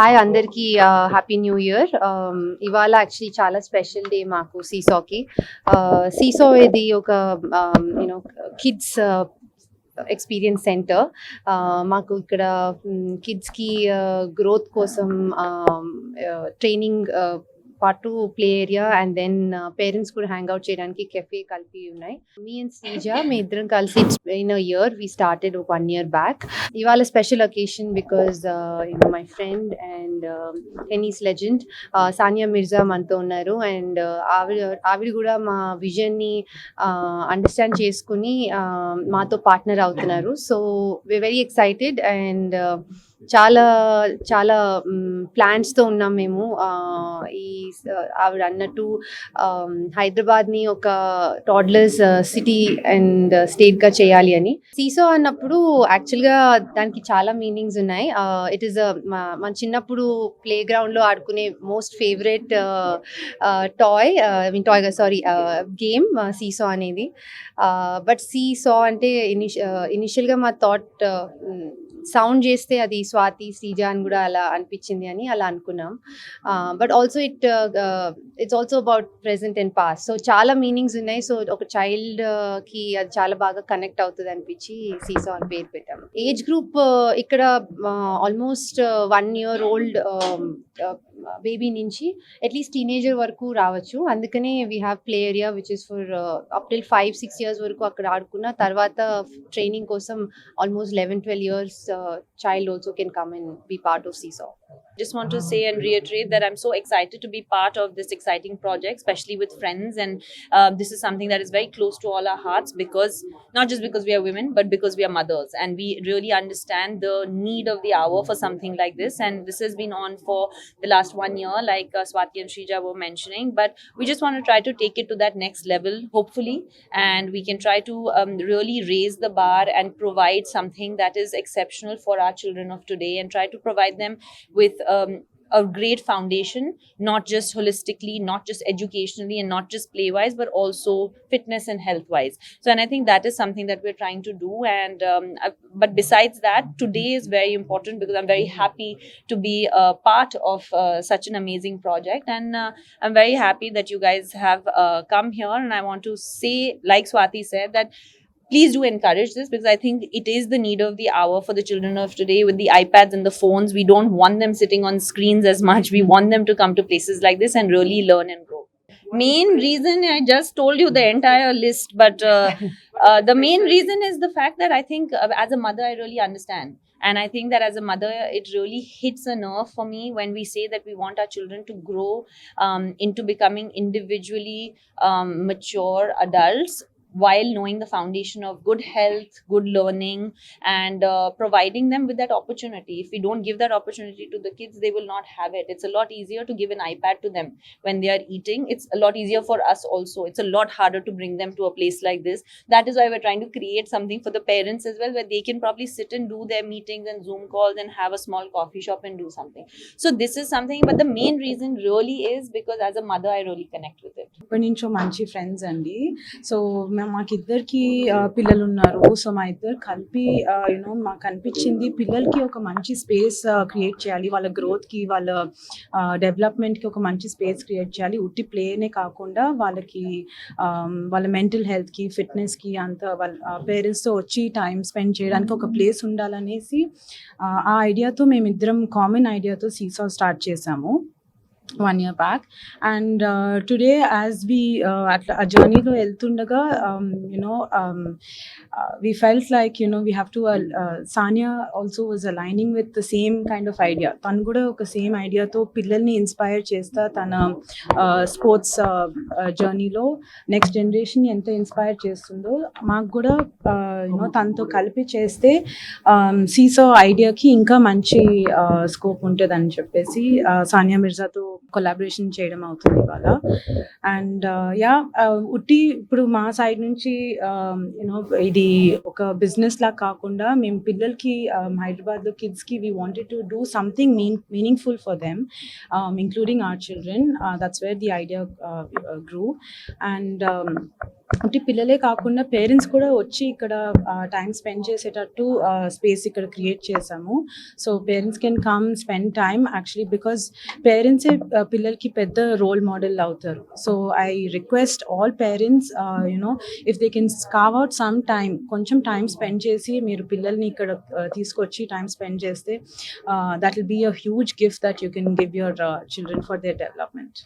Hi అందరికీ happy new year ఇవాళ actually చాలా స్పెషల్ డే మాకు సీసాకి. Uh, సీసో ఇది ఒక యూనో కిడ్స్ ఎక్స్పీరియన్స్ సెంటర్ మాకు ఇక్కడ um, కిడ్స్కి గ్రోత్ uh, కోసం um, uh, ట్రైనింగ్ పాటు play area and then parents కూడా హ్యాంగ్ అవుట్ చేయడానికి కెఫే కలిపి ఉన్నాయి. మీ అండ్ శ్రీజ మీ ఇద్దరం కలిసి ఇన్ ఇయర్ వీ స్టార్టెడ్ ఒక వన్ ఇయర్ బ్యాక్ ఇవాళ special occasion because you know my friend and tennis legend Sania Mirza మనతో ఉన్నారు. అండ్ ఆవిడ ఆవిడ కూడా మా విజన్ని అండర్స్టాండ్ చేసుకుని uh, మాతో పార్ట్నర్ అవుతున్నారు. So we very excited and చాలా చాలా ప్లాన్స్తో ఉన్నాం మేము. ఈ ఆవిడ అన్నట్టు హైదరాబాద్ని ఒక టాడ్లర్స్ సిటీ అండ్ స్టేట్గా చేయాలి అని. సీసో అన్నప్పుడు యాక్చువల్గా దానికి చాలా మీనింగ్స్ ఉన్నాయి. ఇట్ ఈస్ మన చిన్నప్పుడు ప్లే గ్రౌండ్లో ఆడుకునే most favourite toy mean toy sorry game seesaw అనేది. బట్ సీసో అంటే ఇనిషియల్గా మా థాట్ సౌండ్ చేస్తే అది స్వాతి శ్రీజ అని కూడా అలా అనిపించింది అని అలా అనుకున్నాం. But also it it's also about present and past so చాలా మీనింగ్స్ ఉన్నాయి. సో ఒక చైల్డ్కి uh, అది చాలా బాగా కనెక్ట్ అవుతుంది అనిపించి సీసా అని పేరు పెట్టాము. ఏజ్ గ్రూప్ uh, ఇక్కడ almost one year old baby నుంచి అట్లీస్ట్ టీనేజర్ వరకు రావచ్చు. అందుకనే we have play area which is for up till five six years వరకు అక్కడ ఆడుకున్న తర్వాత ట్రైనింగ్ కోసం almost eleven twelve years child also can come and be part of Seesaa just want to say and reiterate that I'm so excited to be part of this exciting project, especially with friends. And uh, this is something that is very close to all our hearts because not just because we are women, but because we are mothers and we really understand the need of the hour for something like this. And this has been on for the last one year, like uh, Swati and Shrija were mentioning. But we just want to try to take it to that next level, hopefully, and we can try to um, really raise the bar and provide something that is exceptional for our children of today and try to provide them with um, a great foundation, not just holistically, not just educationally, and not just play wise, but also fitness and health wise. So, and I think that is something that we're trying to do. And um, I- but besides that, today is very important because I'm very happy to be a part of uh, such an amazing project, and uh, I'm very happy that you guys have uh, come here. And I want to say, like Swati said, that please do encourage this because I think it is the need of the hour for the children of today with the iPads and the phones. We don't want them sitting on screens as much. We want them to come to places like this and really learn and grow. Main reason I just told you the entire list, but uh, uh, the main reason is the fact that I think uh, as a mother, I really understand. And I think that as a mother, it really hits a nerve for me when we say that we want our children to grow um, into becoming individually um, mature adults while knowing the foundation of good health, good learning, and uh, providing them with that opportunity. If we don't give that opportunity to the kids, they will not have it. It's a lot easier to give an iPad to them when they are eating. It's a lot easier for us also. It's a lot harder to bring them to a place like this. That is why we're trying to create something for the parents as well, where they can probably sit and do their meetings and Zoom calls and have a small coffee shop and do something. So, this is something, but the main reason really is because as a mother, I really connect with it. Friends, So, మేము మాకిద్దరికి పిల్లలు ఉన్నారు so మా ఇద్దరు కలిపి you know మాకు అనిపించింది పిల్లలకి ఒక మంచి స్పేస్ క్రియేట్ చేయాలి. వాళ్ళ గ్రోత్కి వాళ్ళ డెవలప్మెంట్కి ఒక మంచి స్పేస్ క్రియేట్ చేయాలి. ఉట్టి ప్లేనే కాకుండా వాళ్ళకి వాళ్ళ మెంటల్ హెల్త్కి ఫిట్నెస్కి అంత వాళ్ళ పేరెంట్స్తో వచ్చి టైం స్పెండ్ చేయడానికి ఒక ప్లేస్ ఉండాలనేసి ఆ, ఆ ఐడియాతో మేమిద్దరం కామన్ ఐడియాతో సీసా స్టార్ట్ చేసాము. One year back and today as we అట్లా ఆ జర్నీలో వెళ్తుండగా you know we felt like you know we have to Sania also was aligning with the same kind of idea తను కూడా ఒక సేమ్ ఐడియాతో పిల్లల్ని ఇన్స్పైర్ చేస్తా తన స్పోర్ట్స్ జర్నీలో నెక్స్ట్ జనరేషన్ ఎంత ఇన్స్పైర్ చేస్తుందో మాకు కూడా uh, యూనో తనతో కలిపి చేస్తే um, సీసో ఐడియాకి ఇంకా మంచి uh, స్కోప్ ఉంటుందని చెప్పేసి uh, సానియా మిర్జాతో కొలాబరేషన్ చేయడం అవుతుంది ఇవాళ అండ్ యా ఉట్టి ఇప్పుడు మా సైడ్ నుంచి యూనో ఇది ఒక బిజినెస్ లా కాకుండా మేము పిల్లలకి హైదరాబాద్లో కిడ్స్కి we wanted to do something mean meaningful for them including our children that's where the idea grew and అంటే పిల్లలే కాకుండా పేరెంట్స్ కూడా వచ్చి ఇక్కడ టైం స్పెండ్ చేసేటట్టు స్పేస్ ఇక్కడ క్రియేట్ చేసాము so parents can come spend time actually because పేరెంట్సే పిల్లలకి పెద్ద రోల్ మోడల్ అవుతారు. So I request all parents you know if they can carve out some time కొంచెం టైం స్పెండ్ చేసి మీరు పిల్లల్ని ఇక్కడ తీసుకొచ్చి టైం స్పెండ్ చేస్తే that will be a huge gift that you can give your children for their development